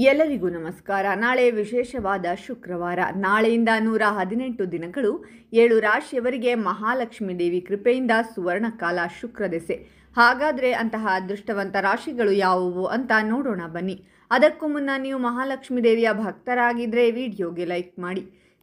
ಎಲ್ಲರಿಗೂ ನಮಸ್ಕಾರ. ನಾಳೆ ವಿಶೇಷವಾದ ಶುಕ್ರವಾರ. ನಾಳೆಯಿಂದ ನೂರ ಹದಿನೆಂಟು ದಿನಗಳು ಏಳು ರಾಶಿಯವರಿಗೆ ಮಹಾಲಕ್ಷ್ಮೀ ದೇವಿ ಕೃಪೆಯಿಂದ ಸುವರ್ಣ ಕಾಲ ಶುಕ್ರ ದೆಸೆ. ಹಾಗಾದರೆ ಅಂತಹ ಅದೃಷ್ಟವಂತ ರಾಶಿಗಳು ಯಾವುವು ಅಂತ ನೋಡೋಣ ಬನ್ನಿ. ಅದಕ್ಕೂ ಮುನ್ನ ನೀವು ಮಹಾಲಕ್ಷ್ಮೀ ದೇವಿಯ ಭಕ್ತರಾಗಿದ್ದರೆ ವಿಡಿಯೋಗೆ ಲೈಕ್ ಮಾಡಿ.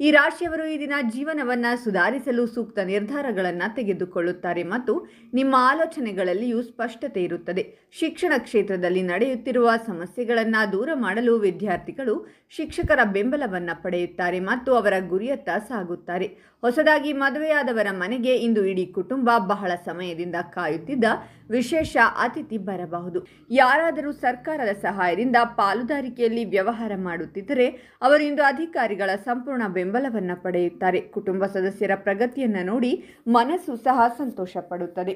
ಈ ರಾಶಿಯವರು ಈ ದಿನ ಜೀವನವನ್ನು ಸುಧಾರಿಸಲು ಸೂಕ್ತ ನಿರ್ಧಾರಗಳನ್ನು ತೆಗೆದುಕೊಳ್ಳುತ್ತಾರೆ ಮತ್ತು ನಿಮ್ಮ ಆಲೋಚನೆಗಳಲ್ಲಿಯೂ ಸ್ಪಷ್ಟತೆ ಇರುತ್ತದೆ. ಶಿಕ್ಷಣ ಕ್ಷೇತ್ರದಲ್ಲಿ ನಡೆಯುತ್ತಿರುವ ಸಮಸ್ಯೆಗಳನ್ನು ದೂರ ಮಾಡಲು ವಿದ್ಯಾರ್ಥಿಗಳು ಶಿಕ್ಷಕರ ಬೆಂಬಲವನ್ನು ಪಡೆಯುತ್ತಾರೆ ಮತ್ತು ಅವರ ಗುರಿಯತ್ತ ಸಾಗುತ್ತಾರೆ. ಹೊಸದಾಗಿ ಮದುವೆಯಾದವರ ಮನೆಗೆ ಇಂದು ಇಡೀ ಕುಟುಂಬ ಬಹಳ ಸಮಯದಿಂದ ಕಾಯುತ್ತಿದ್ದ ವಿಶೇಷ ಅತಿಥಿ ಬರಬಹುದು. ಯಾರಾದರೂ ಸರ್ಕಾರದ ಸಹಾಯದಿಂದ ಪಾಲುದಾರಿಕೆಯಲ್ಲಿ ವ್ಯವಹಾರ ಮಾಡುತ್ತಿದ್ದರೆ ಅವರಿಂದು ಅಧಿಕಾರಿಗಳ ಸಂಪೂರ್ಣ ಬೆಂಬಲವನ್ನು ಪಡೆಯುತ್ತಾರೆ. ಕುಟುಂಬ ಸದಸ್ಯರ ಪ್ರಗತಿಯನ್ನು ನೋಡಿ ಮನಸ್ಸು ಸಹ ಸಂತೋಷ ಪಡುತ್ತದೆ.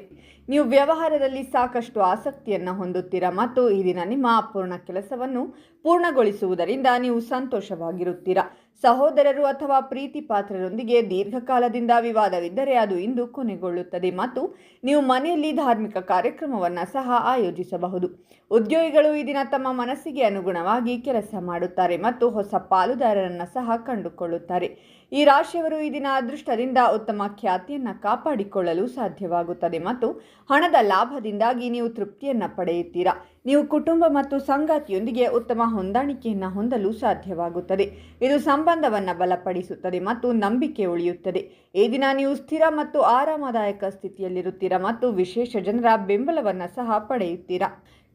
ನೀವು ವ್ಯವಹಾರದಲ್ಲಿ ಸಾಕಷ್ಟು ಆಸಕ್ತಿಯನ್ನು ಹೊಂದುತ್ತೀರಾ ಮತ್ತು ಈ ದಿನ ನಿಮ್ಮ ಅಪೂರ್ಣ ಕೆಲಸವನ್ನು ಪೂರ್ಣಗೊಳಿಸುವುದರಿಂದ ನೀವು ಸಂತೋಷವಾಗಿರುತ್ತೀರಾ? ಸಹೋದರರು ಅಥವಾ ಪ್ರೀತಿ ಪಾತ್ರರೊಂದಿಗೆ ದೀರ್ಘಕಾಲದಿಂದ ವಿವಾದವಿದ್ದರೆ ಅದು ಇಂದು ಕೊನೆಗೊಳ್ಳುತ್ತದೆ. ಮತ್ತು ನೀವು ಮನೆಯಲ್ಲಿ ಧಾರ್ಮಿಕ ಕಾರ್ಯಕ್ರಮವನ್ನು ಸಹ ಆಯೋಜಿಸಬಹುದು. ಉದ್ಯೋಗಿಗಳು ಈ ದಿನ ತಮ್ಮ ಮನಸ್ಸಿಗೆ ಅನುಗುಣವಾಗಿ ಕೆಲಸ ಮಾಡುತ್ತಾರೆ ಮತ್ತು ಹೊಸ ಪಾಲುದಾರರನ್ನು ಸಹ ಕಂಡುಕೊಳ್ಳುತ್ತಾರೆ. ಈ ರಾಶಿಯವರು ಈ ದಿನ ಅದೃಷ್ಟದಿಂದ ಉತ್ತಮ ಖ್ಯಾತಿಯನ್ನು ಕಾಪಾಡಿಕೊಳ್ಳಲು ಸಾಧ್ಯವಾಗುತ್ತದೆ ಮತ್ತು ಹಣದ ಲಾಭದಿಂದಾಗಿ ನೀವು ತೃಪ್ತಿಯನ್ನು ಪಡೆಯುತ್ತೀರಾ. ನೀವು ಕುಟುಂಬ ಮತ್ತು ಸಂಗಾತಿಯೊಂದಿಗೆ ಉತ್ತಮ ಹೊಂದಾಣಿಕೆಯನ್ನು ಹೊಂದಲು ಸಾಧ್ಯವಾಗುತ್ತದೆ. ಇದು ಸಂಬಂಧವನ್ನು ಬಲಪಡಿಸುತ್ತದೆ ಮತ್ತು ನಂಬಿಕೆ ಉಳಿಯುತ್ತದೆ. ಈ ದಿನ ನೀವು ಸ್ಥಿರ ಮತ್ತು ಆರಾಮದಾಯಕ ಸ್ಥಿತಿಯಲ್ಲಿರುತ್ತೀರಾ ಮತ್ತು ವಿಶೇಷ ಜನರ ಬೆಂಬಲವನ್ನು ಸಹ ಪಡೆಯುತ್ತೀರಾ?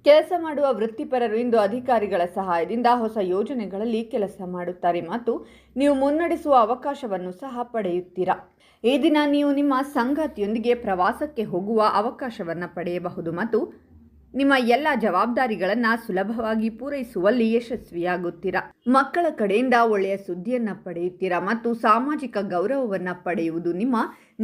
ಕೆಲಸ ಮಾಡುವ ವೃತ್ತಿಪರರು ಇಂದು ಅಧಿಕಾರಿಗಳ ಸಹಾಯದಿಂದ ಹೊಸ ಯೋಜನೆಗಳಲ್ಲಿ ಕೆಲಸ ಮಾಡುತ್ತಾರೆ ಮತ್ತು ನೀವು ಮುನ್ನಡೆಸುವ ಅವಕಾಶವನ್ನು ಸಹ ಪಡೆಯುತ್ತೀರಾ? ಈ ದಿನ ನೀವು ನಿಮ್ಮ ಸಂಗಾತಿಯೊಂದಿಗೆ ಪ್ರವಾಸಕ್ಕೆ ಹೋಗುವ ಅವಕಾಶವನ್ನು ಪಡೆಯಬಹುದು ಮತ್ತು ನಿಮ್ಮ ಎಲ್ಲ ಜವಾಬ್ದಾರಿಗಳನ್ನು ಸುಲಭವಾಗಿ ಪೂರೈಸುವಲ್ಲಿ ಯಶಸ್ವಿಯಾಗುತ್ತೀರಾ? ಮಕ್ಕಳ ಕಡೆಯಿಂದ ಒಳ್ಳೆಯ ಸುದ್ದಿಯನ್ನು ಪಡೆಯುತ್ತೀರಾ ಮತ್ತು ಸಾಮಾಜಿಕ ಗೌರವವನ್ನು ಪಡೆಯುವುದು ನಿಮ್ಮ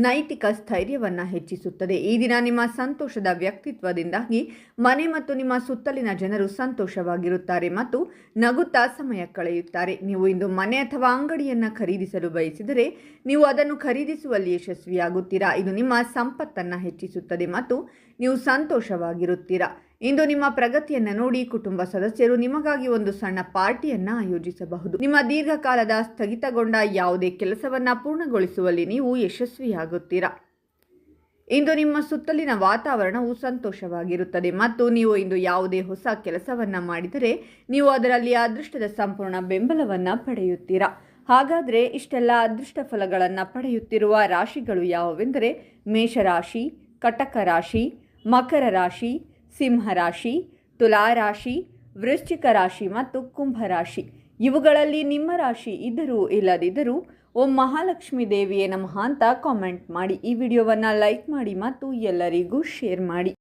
ನೈತಿಕ ಸ್ಥೈರ್ಯವನ್ನು ಹೆಚ್ಚಿಸುತ್ತದೆ. ಈ ದಿನ ನಿಮ್ಮ ಸಂತೋಷದ ವ್ಯಕ್ತಿತ್ವದಿಂದಾಗಿ ಮನೆ ಮತ್ತು ನಿಮ್ಮ ಸುತ್ತಲಿನ ಜನರು ಸಂತೋಷವಾಗಿರುತ್ತಾರೆ ಮತ್ತು ನಗುತ್ತಾ ಸಮಯ ಕಳೆಯುತ್ತಾರೆ. ನೀವು ಇಂದು ಮನೆ ಅಥವಾ ಅಂಗಡಿಯನ್ನು ಖರೀದಿಸಲು ಬಯಸಿದರೆ ನೀವು ಅದನ್ನು ಖರೀದಿಸುವಲ್ಲಿ ಯಶಸ್ವಿಯಾಗುತ್ತೀರಾ? ಇದು ನಿಮ್ಮ ಸಂಪತ್ತನ್ನು ಹೆಚ್ಚಿಸುತ್ತದೆ ಮತ್ತು ನೀವು ಸಂತೋಷವಾಗಿರುತ್ತೀರಾ? ಇಂದು ನಿಮ್ಮ ಪ್ರಗತಿಯನ್ನು ನೋಡಿ ಕುಟುಂಬ ಸದಸ್ಯರು ನಿಮಗಾಗಿ ಒಂದು ಸಣ್ಣ ಪಾರ್ಟಿಯನ್ನು ಆಯೋಜಿಸಬಹುದು. ನಿಮ್ಮ ದೀರ್ಘಕಾಲದ ಸ್ಥಗಿತಗೊಂಡ ಯಾವುದೇ ಕೆಲಸವನ್ನು ಪೂರ್ಣಗೊಳಿಸುವಲ್ಲಿ ನೀವು ಯಶಸ್ವಿಯಾಗುತ್ತೀರಾ? ಇಂದು ನಿಮ್ಮ ಸುತ್ತಲಿನ ವಾತಾವರಣವು ಸಂತೋಷವಾಗಿರುತ್ತದೆ ಮತ್ತು ನೀವು ಇಂದು ಯಾವುದೇ ಹೊಸ ಕೆಲಸವನ್ನು ಮಾಡಿದರೆ ನೀವು ಅದರಲ್ಲಿ ಅದೃಷ್ಟದ ಸಂಪೂರ್ಣ ಬೆಂಬಲವನ್ನು ಪಡೆಯುತ್ತೀರಾ? ಹಾಗಾದರೆ ಇಷ್ಟೆಲ್ಲ ಅದೃಷ್ಟ ಫಲಗಳನ್ನು ಪಡೆಯುತ್ತಿರುವ ರಾಶಿಗಳು ಯಾವುವೆಂದರೆ ಮೇಷರಾಶಿ ಕಟಕ ರಾಶಿ ಮಕರ ರಾಶಿ ಸಿಂಹರಾಶಿ ತುಲಾರಾಶಿ ವೃಶ್ಚಿಕ ರಾಶಿ ಮತ್ತು ಕುಂಭರಾಶಿ ಇವುಗಳಲ್ಲಿ ನಿಮ್ಮ ರಾಶಿ ಇದ್ದರೂ ಇಲ್ಲದಿದ್ದರೂ ಓಂ ಮಹಾಲಕ್ಷ್ಮಿ ದೇವಿಯೇ ನಮಃ ಅಂತ ಕಾಮೆಂಟ್ ಮಾಡಿ. ಈ ವಿಡಿಯೋವನ್ನು ಲೈಕ್ ಮಾಡಿ ಮತ್ತು ಎಲ್ಲರಿಗೂ ಶೇರ್ ಮಾಡಿ.